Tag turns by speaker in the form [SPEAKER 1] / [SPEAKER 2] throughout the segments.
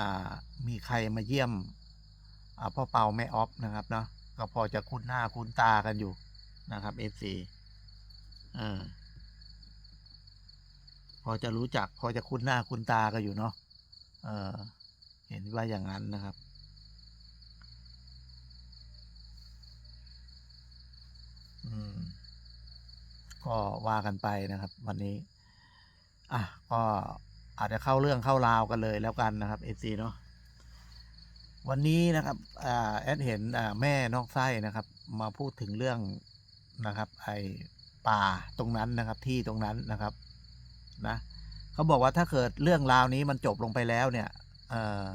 [SPEAKER 1] ามีใครมาเยี่ยมพ่อเปาแม่ออฟนะครับเนาะก็พอจะคุ้นหน้าคุ้นตากันอยู่นะครับเอฟซีพอจะรู้จัก พอจะคุ้นหน้าคุ้นตากันอยู่เนาะเเห็นว่าอย่างนั้นนะครับก็ว่ากันไปนะครับ วันนี้ อะก็ อาจจะเข้าเรื่องเข้าราวกันเลยแล้วกันนะครับเอซีเนาะวันนี้นะครับอแอดเห็นแม่นอกไส้นะครับ มาพูดถึงเรื่องนะครับ ไอป่าตรงนั้นนะครับ ที่ตรงนั้นนะครับนะเขาบอกว่าถ้าเกิดเรื่องราวนี้มันจบลงไปแล้วเนี่ยเออ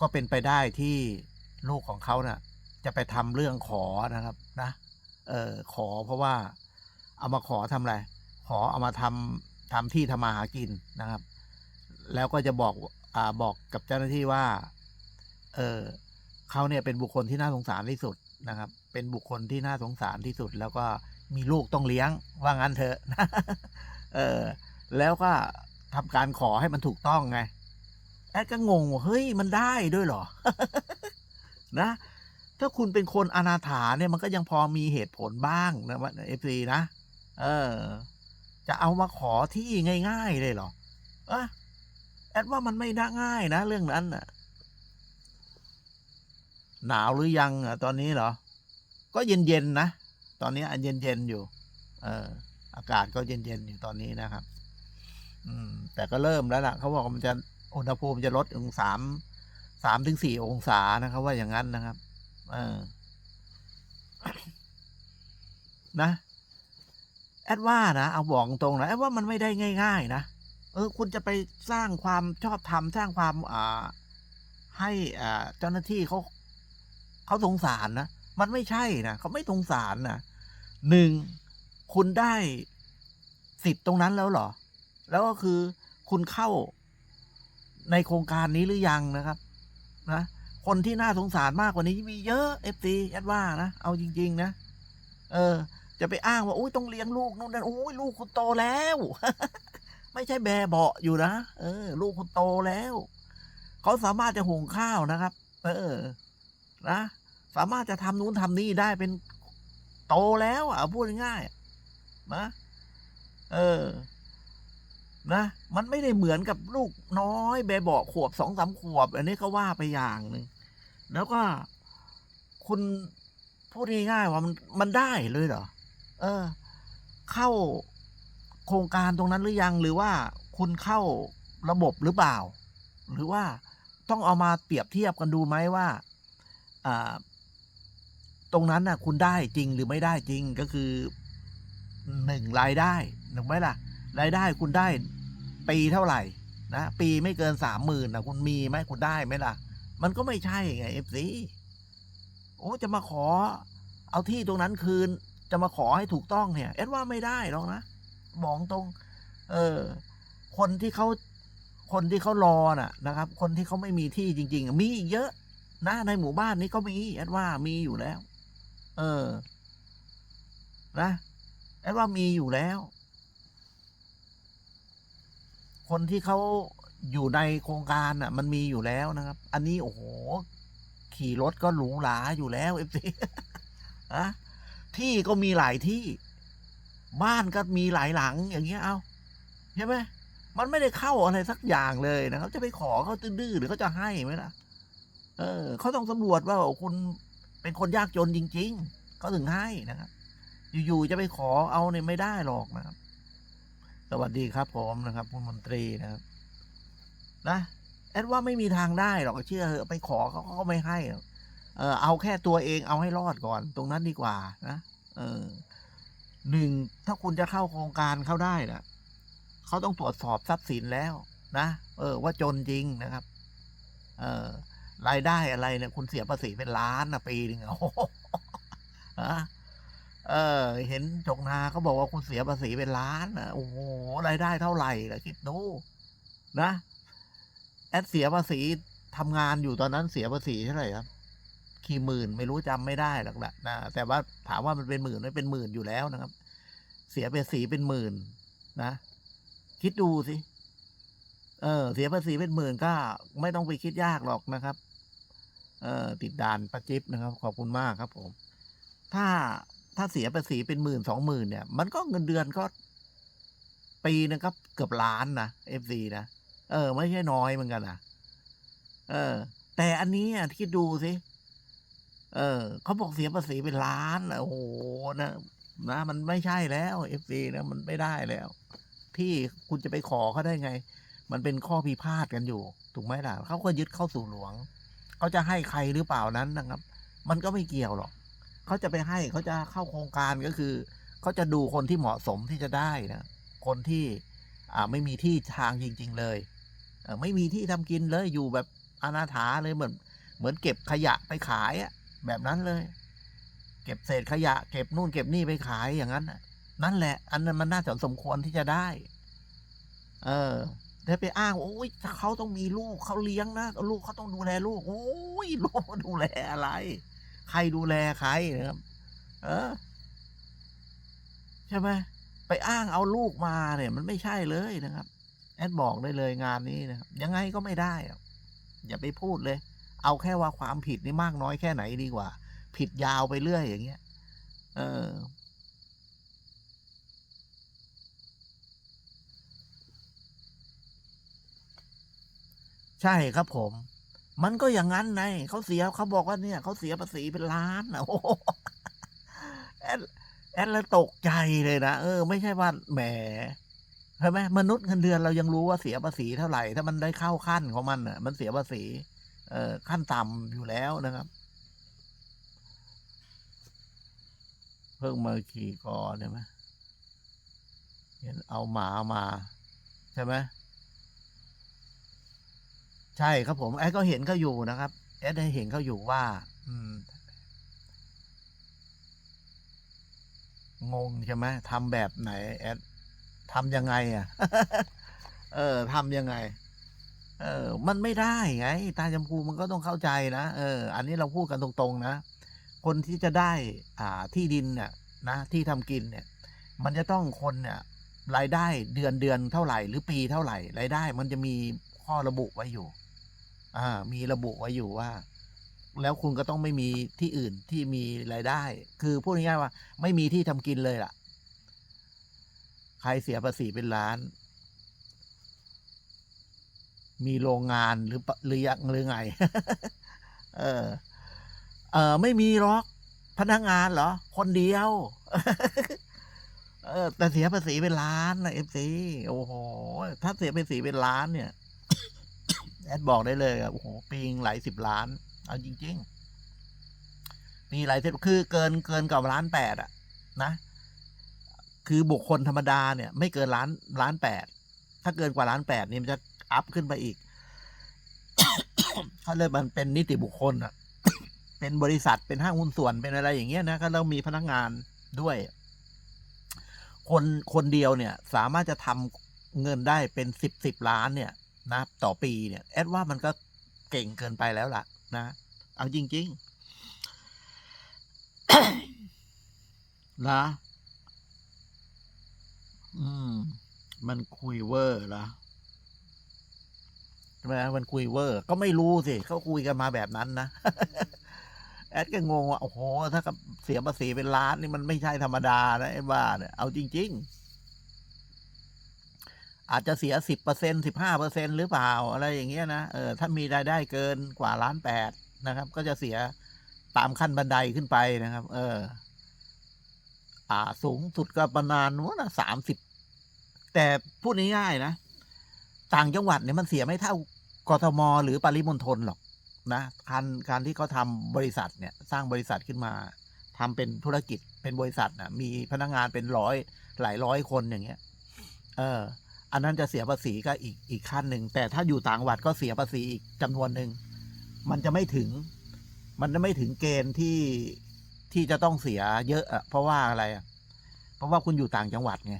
[SPEAKER 1] ก็เป็นไปได้ที่ลูกของเขาเนะ่ะจะไปทำเรื่องขอนะครับนะเออขอเพราะว่าเอามาขอทำอะไรขอเอามาทำทำที่ทำมาหากินนะครับ แล้วก็จะบอกอ่าบอกกับเจ้าหน้าที่ว่า เออเขาเนี่ยเป็นบุคคลที่น่าสงสารที่สุดนะครับ เป็นบุคคลที่น่าสงสารที่สุด แล้วก็มีลูกต้องเลี้ยงว่างั้นเถอะเออ แล้วก็ทำการขอให้มันถูกต้องไงแอดก็งงว่าเฮ้ยมันได้ด้วยเหรอ นะ ถ้าคุณเป็นคนอนาถาเนี่ยมันก็ยังพอมีเหตุผลบ้างนะว่าเอฟซีนะ เออ จะเอามาขอที่ง่าย ๆ เลยเหรออะ แอดว่ามันไม่น่าง่ายนะ เรื่องนั้นน่ะ หนาวหรือยังอะตอนนี้เหรอ ก็เย็นๆนะ ตอนนี้อันเย็นๆอยู่ เออ อากาศก็เย็นๆอยู่ตอนนี้นะครับ อืม แต่ก็เริ่มแล้วล่ะเขาบอกว่ามันจะอุณหภูมิจะลดถึงสามสามถึงสี่องศานะครับ ว่าอย่างนั้นนะครับ เออ นะ แอดว่านะเอาบอกตรงนะแอดว่ามันไม่ได้ง่าย ๆ นะ เออ คุณจะไปสร้างความชอบธรรมสร้างความอ่าให้อ่าเจ้าหน้าที่เขาเขาสงสารนะมันไม่ใช่นะเขาไม่สงสารนะหนึ่งคุณได้สิทธิ์ตรงนั้นแล้วเหรอ แล้วก็คือคุณเข้าในโครงการนี้หรือยังนะครับ นะ คนที่น่าสงสารมากกว่านี้มีเยอะเอฟซีแอดว่านะ เอาจริง ๆ นะ เออ จะไปอ้างว่า อุ้ยต้องเลี้ยงลูกนู่นนั่นโอ้ยลูกคุณโตแล้ว ไม่ใช่แบเบาอยู่นะเออ ลูกคุณโตแล้ว เขาสามารถจะหุงข้าวนะครับ เออ นะสามารถจะทำนู้นทำนี่ได้เป็นโตแล้วอะพูดง่ายๆนะเออ นะ มันไม่ได้เหมือนกับลูกน้อยแบเบาขวบสองสามขวบ อันนี้ก็ว่าไปอย่างหนึ่งแล้วก็คุณพูดง่ายๆว่ามันมันได้เลยเหรอ เออ เข้า โครงการตรงนั้นหรือยังหรือว่าคุณเข้าระบบหรือเปล่า หรือว่าต้องเอามาเปรียบเทียบกันดูไหมว่าตรงนั้นน่ะคุณได้จริงหรือไม่ได้จริงก็คือหนึ่งรายได้ถูกไหมล่ะ รายได้คุณได้ปีเท่าไหร่นะปีไม่เกินสามหมื่นนะคุณมีไหมคุณได้ไหมล่ะ มันก็ไม่ใช่ไงเอฟซีโอ้จะมาขอ เอาที่ตรงนั้นคืน จะมาขอให้ถูกต้องเนี่ย เอ็ดว่าไม่ได้หรอกนะ บอกตรง เออ คนที่เขาคนที่เขารอน่ะนะครับ คนที่เขาไม่มีที่จริง ๆ มีอีกเยอะ นะในหมู่บ้านนี้ก็มีแอดว่ามีอยู่แล้ว เออ นะแอดว่ามีอยู่แล้ว คนที่เขาอยู่ในโครงการน่ะ มันมีอยู่แล้วนะครับ อันนี้โอ้โห ขี่รถก็หรูหราอยู่แล้วเอฟซีอะที่ก็มีหลายที่ บ้านก็มีหลายหลังอย่างเงี้ยเอาใช่ไหมมันไม่ได้เข้าอะไรสักอย่างเลยนะครับจะไปขอเขาดื้อหรือเขาจะให้ไหมล่ะ เออเขาต้องสำรวจว่าคุณเป็นคนยากจนจริง ๆเขาถึงให้นะครับ อยู่ๆจะไปขอเอาเนี่ยไม่ได้หรอกนะครับ สวัสดีครับผมนะครับคุณมนตรีนะครับ นะแอดว่าไม่มีทางได้หรอกเชื่อเถอะไปขอเขาเขาก็ไม่ให้เออเอาแค่ตัวเองเอาให้รอดก่อน ตรงนั้นดีกว่านะเออ หนึ่งถ้าคุณจะเข้าโครงการเข้าได้นะเขาต้องตรวจสอบทรัพย์สินแล้ว นะ เออ ว่าจนจริงนะครับ เออรายได้อะไรเนี่ยคุณเสียภาษีเป็นล้านนะปีหนึ่งโอ้ะเออ เห็นจกนาเขาบอกว่าคุณเสียภาษีเป็นล้านนะโอ้โหรายได้เท่าไหร่ล่ะคิดดูนะแอดเสียภาษีทำงานอยู่ตอนนั้นเสียภาษีเท่าไหร่ครับ กี่หมื่นไม่รู้จำไม่ได้หรอกนะนะแต่ว่าถามว่ามันเป็นหมื่นไม่เป็นหมื่นอยู่แล้วนะครับ เสียภาษีเป็นหมื่นนะ คิดดูสิเออ เสียภาษีเป็นหมื่นก็ไม่ต้องไปคิดยากหรอกนะครับ เออติดด่านประจิบนะครับ ขอบคุณมากครับ ผม ถ้าถ้าเสียภาษีเป็นหมื่นสองหมื่นเนี่ย มันก็เงินเดือนก็ ปีนึงก็เกือบล้านนะเอฟซีนะเออ ไม่ใช่น้อยเหมือนกันนะเออ แต่อันนี้อะคิดดูสิเออเขาบอกเสียภาษีเป็นล้านนะโอ้โหนะนะมันไม่ใช่แล้วเอฟซีนะมันไม่ได้แล้ว ที่คุณจะไปขอเขาได้ไง มันเป็นข้อพิพาทกันอยู่ ถูกไหมล่ะเขาก็ยึดเข้าสู่หลวงเขาจะให้ใครหรือเปล่านั้นนะครับ มันก็ไม่เกี่ยวหรอกเขาจะไปให้เขาจะเข้าโครงการก็คือเขาจะดูคนที่เหมาะสมที่จะได้นะคนที่อ่าไม่มีที่ทางจริง ๆ เลยเออไม่มีที่ทำกินเลยอยู่แบบอนาถาเลยเหมือน เหมือนเก็บขยะไปขายอะ แบบนั้นเลย เก็บเศษขยะ เก็บนู่นเก็บนี่ไปขายอย่างนั้นนั่นแหละ อันนั้นมันน่าจะสมควรที่จะได้ เออได้ไปอ้างว่าโอ้ยเขาต้องมีลูกเขาเลี้ยงนะลูกเขาต้องดูแลลูกโอ้ยลูกดูแลอะไร ใครดูแลใครนะครับ เออใช่ไหมไปอ้างเอาลูกมาเนี่ย มันไม่ใช่เลยนะครับ แอดบอกได้เลยงานนี้นะครับยังไงก็ไม่ได้อย่าไปพูดเลย เอาแค่ว่าความผิดนี่มากน้อยแค่ไหนดีกว่า ผิดยาวไปเรื่อยอย่างเงี้ย เออ ใช่ครับผม มันก็อย่างนั้นไงเขาเสียเขาบอกว่าเนี่ยเขาเสียภาษีเป็นล้านนะโอ้แอดแอดแล้วตกใจเลยนะเออ ไม่ใช่ว่าแหมใช่ไหมมนุษย์เงินเดือนเรายังรู้ว่าเสียภาษีเท่าไหร่ ถ้ามันได้เข้าขั้นของมันอะ มันเสียภาษี ขั้นต่ำอยู่แล้วนะครับ เพิ่งมาขี่กอใช่ไหมเห็นเอาหมามา ใช่ไหมใช่ครับผม แอดก็เห็นเขาอยู่นะครับ แอดได้เห็นเขาอยู่ว่า อืม งงใช่ไหมทำแบบไหน แอดทำยังไง อะ เออทำยังไง เออ มันไม่ได้ไง ตาจำพูมันก็ต้องเข้าใจนะเออ อันนี้เราพูดกันตรงๆนะ คนที่จะได้อ่าที่ดินเนี่ยนะที่ทำกินเนี่ย มันจะต้องคนเนี่ยรายได้เดือนเดือนเท่าไหร่ หรือปีเท่าไหร่รายได้ มันจะมีข้อระบุไว้อยู่ อ่า มีระบุไว้อยู่ว่า แล้วคุณก็ต้องไม่มีที่อื่นที่มีรายได้ คือพูดง่ายๆว่า ไม่มีที่ทำกินเลยล่ะ ใครเสียภาษีเป็นล้าน มีโรงงานหรือหรือยังหรือไง เออ เออไม่มีหรอกพนักงานเหรอ คนเดียว เออ แต่เสียภาษีเป็นล้านนะเอฟซีโอ้โห ถ้าเสียภาษีเป็นล้านเนี่ย แอดบอกได้เลยโอ้โหปีงหลายสิบล้าน เอาจริงๆมีหลายสิบคือเกินเกินกับล้านแปดอะนะ คือบุคคลธรรมดาเนี่ย ไม่เกินล้านล้านแปด ถ้าเกินกว่าล้านแปดนี่มันจะ อัพขึ้นไปอีกเขาเลยมันเป็นนิติบุคคลอะเป็นบริษัทเป็นห้างหุ้นส่วนเป็นอะไรอย่างเงี้ยนะก็เรามีพนักงานด้วย คนคนเดียวเนี่ย สามารถจะทำเงินได้เป็นสิบสิบล้านเนี่ย นะ ต่อปีเนี่ย แอดว่ามันก็เก่งเกินไปแล้วล่ะ นะ เอาจริงๆนะอืม มันคุยเวอร์ละ ใช่ไหมมันคุยเวอร์ ก็ไม่รู้สิเขาคุยกันมาแบบนั้นนะ แอดก็งงว่าโอ้โห ถ้ากับเสียภาษีเป็นล้านนี่มันไม่ใช่ธรรมดานะไอ้บ้าเนี่ยเอาจริง ๆ อาจจะเสียสิบเปอร์เซ็นสิบห้าเปอร์เซ็นหรือเปล่า อะไรอย่างเงี้ยนะเออถ้ามีรายได้เกินกว่าล้านแปดนะครับ ก็จะเสียตามขั้นบันไดขึ้นไปนะครับ เออ อ่า สูงสุดก็ประมาณนู้นนะสามสิบแต่พูดง่ายๆนะ ต่างจังหวัดเนี่ยมันเสียไม่เท่ากทม หรือปริมณฑลหรอกนะการการที่เขาทำบริษัทเนี่ยสร้างบริษัทขึ้นมาทำเป็นธุรกิจเป็นบริษัทนะมีพนักงานเป็นร้อยหลายร้อยคนอย่างเงี้ย เออ อันนั้นจะเสียภาษีก็อีกอีกขั้นหนึ่งแต่ถ้าอยู่ต่างจังหวัดก็เสียภาษีอีกจำนวนหนึ่งมันจะไม่ถึง มันจะไม่ถึงเกณฑ์ที่ที่จะต้องเสียเยอะอะเพราะว่าอะไรอะเพราะว่าคุณอยู่ต่างจังหวัดไง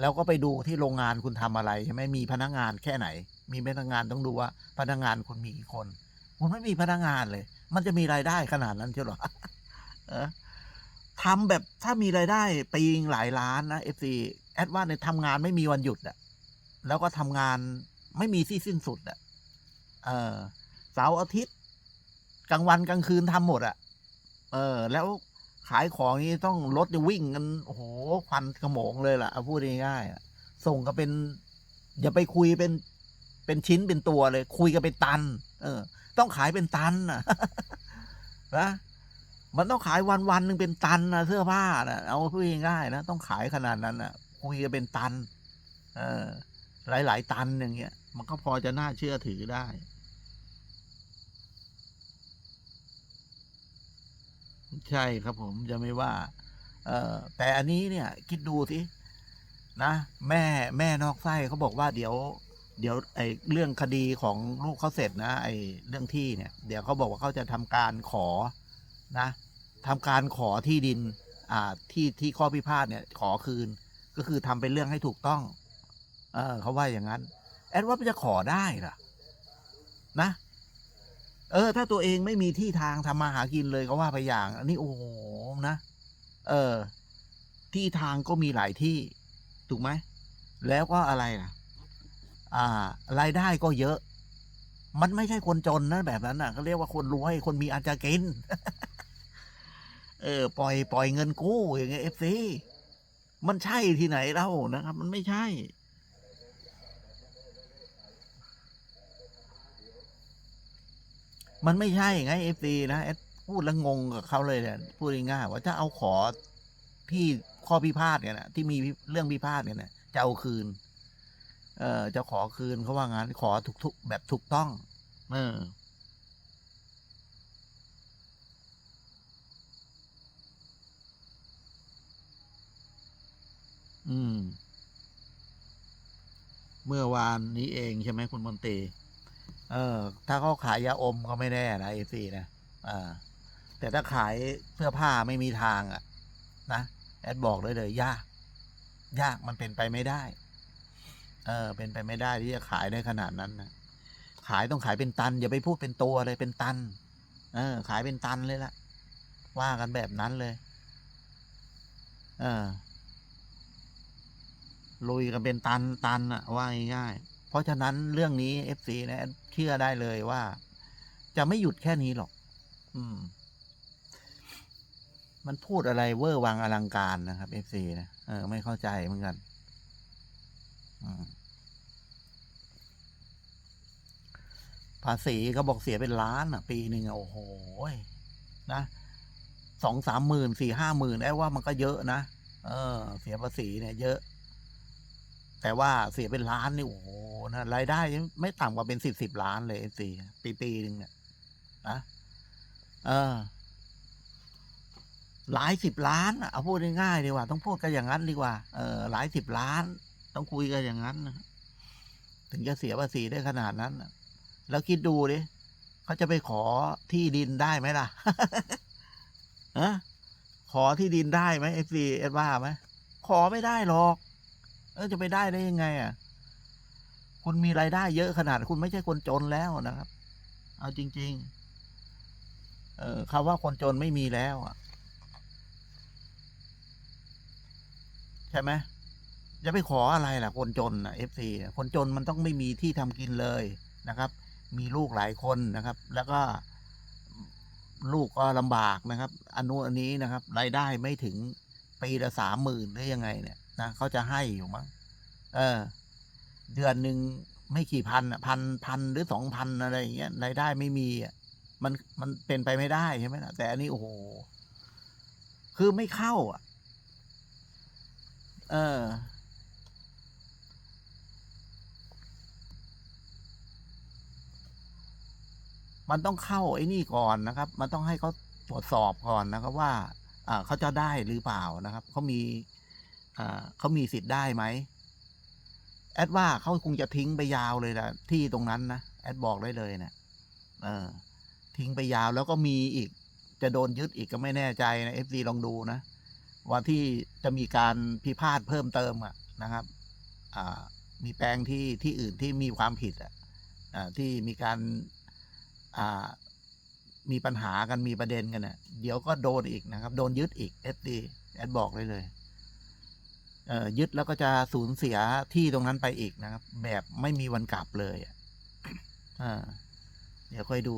[SPEAKER 1] แล้วก็ไปดูที่โรงงานคุณทำอะไรใช่ไหมมีพนักงานแค่ไหน มีพนักงานต้องดูว่าพนักงานคุณมีกี่คนคุณไม่มีพนักงานเลย มันจะมีรายได้ขนาดนั้นใช่หรอเออทำแบบถ้ามีรายได้ปีงหลายล้านนะเอฟซีแอดว่าในทำงานไม่มีวันหยุดอะแล้วก็ทำงานไม่มีที่สิ้นสุดอะเออเสาร์อาทิตย์กลางวันกลางคืนทำหมดอะเออ แล้ว ขายของนี้ต้องรถจะวิ่งกันโอ้โหควันขโมงเลยล่ะเอาพูดง่ายๆส่งก็เป็น อย่าไปคุยเป็นเป็นชิ้นเป็นตัวเลย คุยกันเป็นตัน เออ ต้องขายเป็นตันนะนะมันต้องขายวันวันหนึ่งเป็นตันนะเสื้อผ้านะเอาพูดง่ายๆนะต้องขายขนาดนั้นนะคุยกันเป็นตัน เออ หลายๆตันอย่างเงี้ยมันก็พอจะน่าเชื่อถือได้ ใช่ครับผมจะไม่ว่า เออแต่อันนี้เนี่ย คิดดูสินะแม่แม่นอกไส้เขาบอกว่าเดี๋ยว เดี๋ยวไอ้เรื่องคดีของลูกเขาเสร็จนะ ไอ้เรื่องที่เนี่ย เดี๋ยวเขาบอกว่าเขาจะทำการขอนะทำการขอที่ดิน อ่าที่ที่ข้อพิพาทเนี่ย ขอคืน ก็คือทำเป็นเรื่องให้ถูกต้อง เออเขาว่าอย่างนั้น แอดว่ามันจะขอได้เหรอนะ เออ ถ้าตัวเองไม่มีที่ทางทำมาหากินเลยก็ว่าไปอย่าง อันนี้โอ้โหนะ เออ ที่ทางก็มีหลายที่ ถูกไหม แล้วก็อะไรล่ะอ่ารายได้ก็เยอะ มันไม่ใช่คนจนนะแบบนั้นน่ะเขาเรียกว่าคนรวยคนมีอาจจะกิน เออ ปล่อยปล่อยเงินกู้อย่างเงี้ยเอฟซีมันใช่ที่ไหนเล่านะครับ มันไม่ใช่ มันไม่ใช่ไงเอฟซีนะแอดพูดแล้วงงกับเขาเลยเนี่ยพูดง่ายๆว่าจะเอาขอที่ข้อพิพาทเนี่ยนะที่มีเรื่องพิพาทเนี่ยนะจะเอาคืน เออจะขอคืนเขาว่างั้นขอถูกทุกแบบถูกต้อง เอออืม เมื่อวานนี้เองใช่ไหมคุณมนตรี เออ ถ้าเขาขายยาอมก็ไม่แน่นะเอซีนะอ่าแต่ถ้าขายเสื้อผ้าไม่มีทางอะ่ะ นะ แอดบอกเลยเลยยาก ยากมันเป็นไปไม่ได้ เออ เป็นไปไม่ได้ที่จะขายได้ขนาดนั้นนะขายต้องขายเป็นตัน อย่าไปพูดเป็นตัวเลยเป็นตัน เออ ขายเป็นตันเลยละว่ากันแบบนั้นเลย เออลุยกันเป็นตันตันอะว่าง่ายๆ เพราะฉะนั้นเรื่องนี้เอฟซีนะเชื่อได้เลยว่า จะไม่หยุดแค่นี้หรอก อืม มันพูดอะไรเวอร์วังอลังการนะครับเอฟซีนะเออไม่เข้าใจเหมือนกันภาษีเขาบอกเสียเป็นล้านอะ ปีหนึ่งโอ้โหนะสองสามหมื่นสี่ห้าหมื่นไอ้ว่ามันก็เยอะนะเออ เสียภาษีเนี่ยเยอะ แต่ว่าเสียเป็นล้านนี่โอ้โห นะรายได้ยังไม่ต่ำกว่าเป็นสิบสิบล้านเลยสิปีปีหนึ่งเนี่ยนะเออ หลายสิบล้านเอาพูดง่ายๆดีกว่า ต้องพูดกันอย่างนั้นดีกว่าเออหลายสิบล้าน ต้องคุยกันอย่างนั้นนะถึงจะเสียภาษีได้ขนาดนั้นแล้วคิดดูดิเขาจะไปขอที่ดินได้ไหมล่ะฮะขอที่ดินได้ไหมเอฟซีเอสว่าไหมขอไม่ได้หรอก เออจะไปได้ได้ยังไง อะ คุณมีรายได้เยอะขนาด คุณไม่ใช่คนจนแล้วนะครับ เอาจริง ๆ เออคำว่าคนจนไม่มีแล้วอะ ใช่ไหมจะไปขออะไรล่ะ คนจนอะเอฟซีคนจนมันต้องไม่มีที่ทำกินเลยนะครับ มีลูกหลายคนนะครับ แล้วก็ลูกก็ลำบากนะครับอันนู้นอันนี้นะครับรายได้ไม่ถึงปีละสามหมื่นหรือยังไงเนี่ยนะเขาจะให้อยู่มั้งเออ เดือนหนึ่งไม่กี่พันอะพันพันหรือสองพันอะไรอย่างเงี้ยรายได้ไม่มีอะมันมันเป็นไปไม่ได้ใช่ไหมล่ะแต่อันนี้โอ้โหคือไม่เข้า อะ เออ มันต้องเข้าไอ้นี่ก่อนนะครับ มันต้องให้เขาตรวจสอบก่อนนะครับว่าอ่าเขาจะได้หรือเปล่านะครับเขามีอ่าเขามีสิทธิ์ได้ไหม แอดว่าเขาคงจะทิ้งไปยาวเลยนะที่ตรงนั้นนะแอดบอกได้เลยเนะี่ยเออ ทิ้งไปยาวแล้วก็มีอีก จะโดนยึดอีกก็ไม่แน่ใจนะเอฟซีลองดูนะว่าที่จะมีการพิพาทเพิ่มเติมอะนะครับ อ่า มีแปลงที่ที่อื่นที่มีความผิดอะอ่าที่มีการอ่ามีปัญหากันมีประเด็นกันเนะ่ะเดี๋ยวก็โดนอีกนะครับ โดนยึดอีกเอฟดีแอดบอกเลยเลย ยึดแล้วก็จะสูญเสียที่ตรงนั้นไปอีกนะครับ แบบไม่มีวันกลับเลยอ่าเดี๋ยวค่อยดู